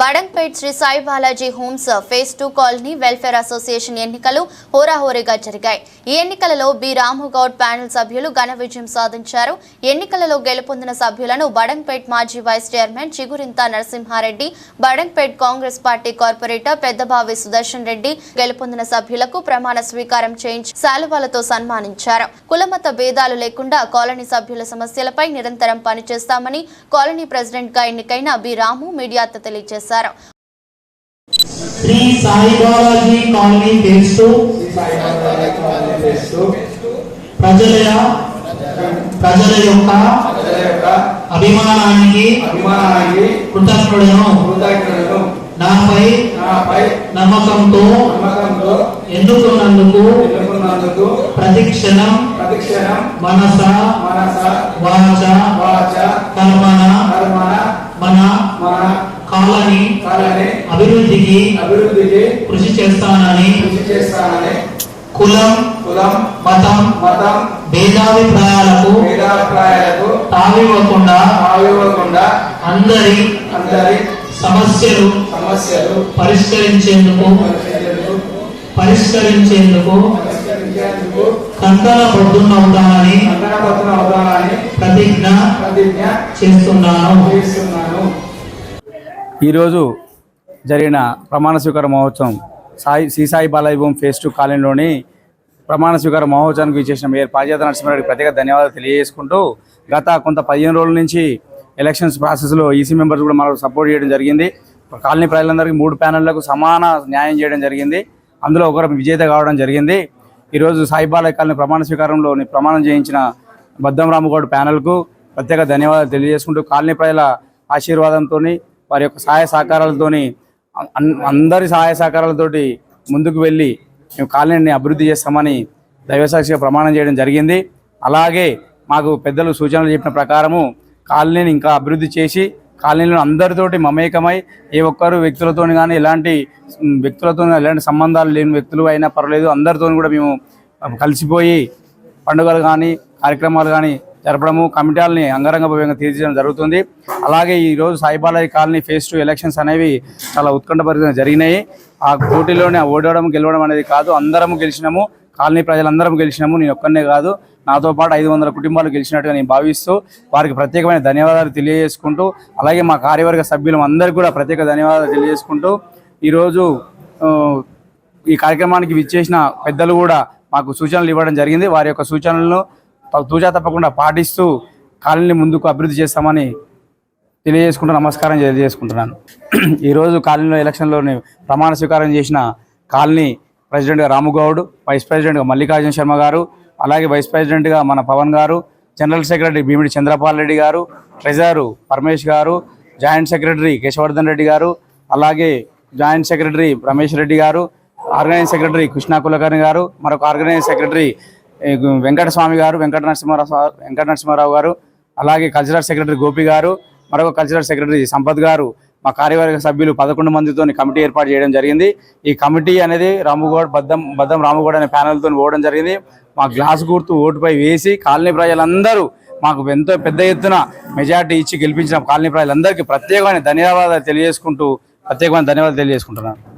Badangpet Shri Sai Balaji homes phase two colony welfare association ఎన్నికలు హోరాహోరీగా జరిగాయి. ఈ ఎన్నికలలో బి. రాముగౌడ్ ప్యానెల్ సభ్యులు ఘన విజయం సాధించారు. ఎన్నికలలో గెలుపొందిన సభ్యులను బడంగ్పేట్ మాజీ vice chairman Chigurintha Narasimhareddy Badangpet Congress party corporator Peddabavi Sudarshan Reddy గెలుపొందిన సభ్యులకు ప్రమాణ స్వీకారం చేయించి శాలువాలతో సన్మానించారు. కులమత భేదాలు లేకుండా కాలనీ సభ్యుల సమస్యలపై నిరంతరం పనిచేస్తామని కాలనీ ప్రెసిడెంట్గా ఎన్నికైన బి. రాము మీడియాతో తెలియజేశారు. శ్రీ సాయి బాలాజీ కాలనీ పేరుస్తూ ప్రజల ప్రజల యొక్క అభిమానానికి అభిమానానికి కృతజ్ఞుడను. నాపై నాపై నమ్మకంతో నమ్మకంతో ఎన్నుకున్నందుకు ఎన్నుకున్నందుకు ప్రతిక్షణం ప్రతిక్షణం మనస మనస వాచ వాచ కర్మణ కర్మణ మన మన కాలనీ కాలని అభివృద్ధికి అభివృద్ధికి కృషి చేస్తానని కృషి చేస్తానని కులం కులం మతం మతం భేదాభిప్రాయాలకు భేదాభిప్రాయాలకు తావివ్వకుండా తావివ్వకుండా అందరి అందరి సమస్యలు సమస్యలు పరిష్కరించేందుకు పరిష్కరించేందుకు కంకణ అవుతానని ప్రతిజ్ఞ ప్రతిజ్ఞ చేస్తున్నాను. చేస్తున్నాను. ఈరోజు జరిగిన ప్రమాణ స్వీకార మహోత్సవం సాయి శ్రీ సాయి బాలాజీ భూమి ఫేస్ టూ కాలనీలోని ప్రమాణ స్వీకార మహోత్సవానికి చేసిన మేయర్ పాజేత నరసింహారెడ్డి ప్రత్యేక ధన్యవాదాలు తెలియజేసుకుంటూ గత కొంత పదిహేను రోజుల నుంచి ఎలక్షన్స్ ప్రాసెస్లో ఈసీ మెంబర్స్ కూడా మనకు సపోర్ట్ చేయడం జరిగింది. కాలనీ ప్రజలందరికీ మూడు ప్యానెళ్ళకు సమాన న్యాయం చేయడం జరిగింది. అందులో ఒకరు విజేత కావడం జరిగింది. ఈరోజు సాయిబాలయ కాలనీ ప్రమాణ స్వీకారంలో ప్రమాణం చేయించిన బద్దం రామగౌడ్ ప్యానెల్కు ప్రత్యేక ధన్యవాదాలు తెలియజేసుకుంటూ కాలనీ ప్రజల ఆశీర్వాదంతో వారి యొక్క సహాయ సహకారాలతోని అందరి సహాయ సహకారాలతోటి ముందుకు వెళ్ళి మేము కాలనీని అభివృద్ధి చేస్తామని దైవసాక్షిగా ప్రమాణం చేయడం జరిగింది. అలాగే మాకు పెద్దలు సూచనలు చెప్పిన ప్రకారము కాలనీని ఇంకా అభివృద్ధి చేసి కాలనీలో అందరితోటి మమేకమై ఏ ఒక్కరు వ్యక్తులతో కానీ ఎలాంటి వ్యక్తులతో ఎలాంటి సంబంధాలు లేని వ్యక్తులు అయినా పర్వాలేదు. అందరితో కూడా మేము కలిసిపోయి పండుగలు కానీ కార్యక్రమాలు కానీ జరపడము. కమిటీలని అంగరంగ భవ్యంగా తీర్చడం జరుగుతుంది. అలాగే ఈరోజు Saibalaji colony phase two elections అనేవి చాలా ఉత్కంఠభరితంగా జరిగినాయి. ఆ పోటీలోనే ఓడవడం గెలవడం అనేది కాదు. అందరము గెలిచినాము. కాలనీ ప్రజలందరం గెలిచినాము. నేను ఒక్కనే కాదు. నాతో పాటు ఐదు వందల కుటుంబాలు గెలిచినట్టుగా నేను భావిస్తూ వారికి ప్రత్యేకమైన ధన్యవాదాలు తెలియజేసుకుంటూ అలాగే మా కార్యవర్గ సభ్యులం అందరికీ కూడా ప్రత్యేక ధన్యవాదాలు తెలియజేసుకుంటూ ఈరోజు ఈ కార్యక్రమానికి విచ్చేసిన పెద్దలు కూడా మాకు సూచనలు ఇవ్వడం జరిగింది. వారి యొక్క సూచనలను తూజా తప్పకుండా పాటిస్తూ కాలనీని ముందుకు అభివృద్ధి చేస్తామని తెలియజేసుకుంటూ నమస్కారం తెలియజేసుకుంటున్నాను. ఈరోజు కాలనీలో ఎలక్షన్లోని ప్రమాణ స్వీకారం చేసిన కాలనీ ప్రెసిడెంట్గా రాముగౌడ్ వైస్ ప్రెసిడెంట్గా మల్లికార్జున శర్మ గారు అలాగే వైస్ ప్రెసిడెంట్గా మన Pavan garu general secretary Bhimidi Chandrapal Reddy garu treasurer Paramesh గారు జాయింట్ సెక్రటరీ కేశవర్ధన్ రెడ్డి గారు అలాగే జాయింట్ సెక్రటరీ రమేష్ రెడ్డి గారు ఆర్గనైజ్ సెక్రటరీ కృష్ణా కులకర్ణి గారు మరొక ఆర్గనైజ్ సెక్రటరీ వెంకటస్వామి గారు వెంకట నరసింహారావు వెంకట నరసింహారావు గారు అలాగే కల్చరల్ సెక్రటరీ గోపి గారు మరొక కల్చరల్ సెక్రటరీ సంపత్ గారు మా కార్యవర్గ సభ్యులు పదకొండు మందితో కమిటీ ఏర్పాటు చేయడం జరిగింది. ఈ కమిటీ అనేది రాముగౌడ్ బద్దం బద్దం రాముగౌడ్ అనే ప్యానెల్తో పోవడం జరిగింది. మా గ్లాస్ గుర్తు ఓటుపై వేసి కాలనీ ప్రజలందరూ మాకు ఎంతో పెద్ద ఎత్తున మెజార్టీ ఇచ్చి గెలిపించిన కాలనీ ప్రజలందరికీ ప్రత్యేకమైన ధన్యవాదాలు తెలియజేసుకుంటూ ప్రత్యేకమైన ధన్యవాదాలు తెలియజేసుకుంటున్నాను.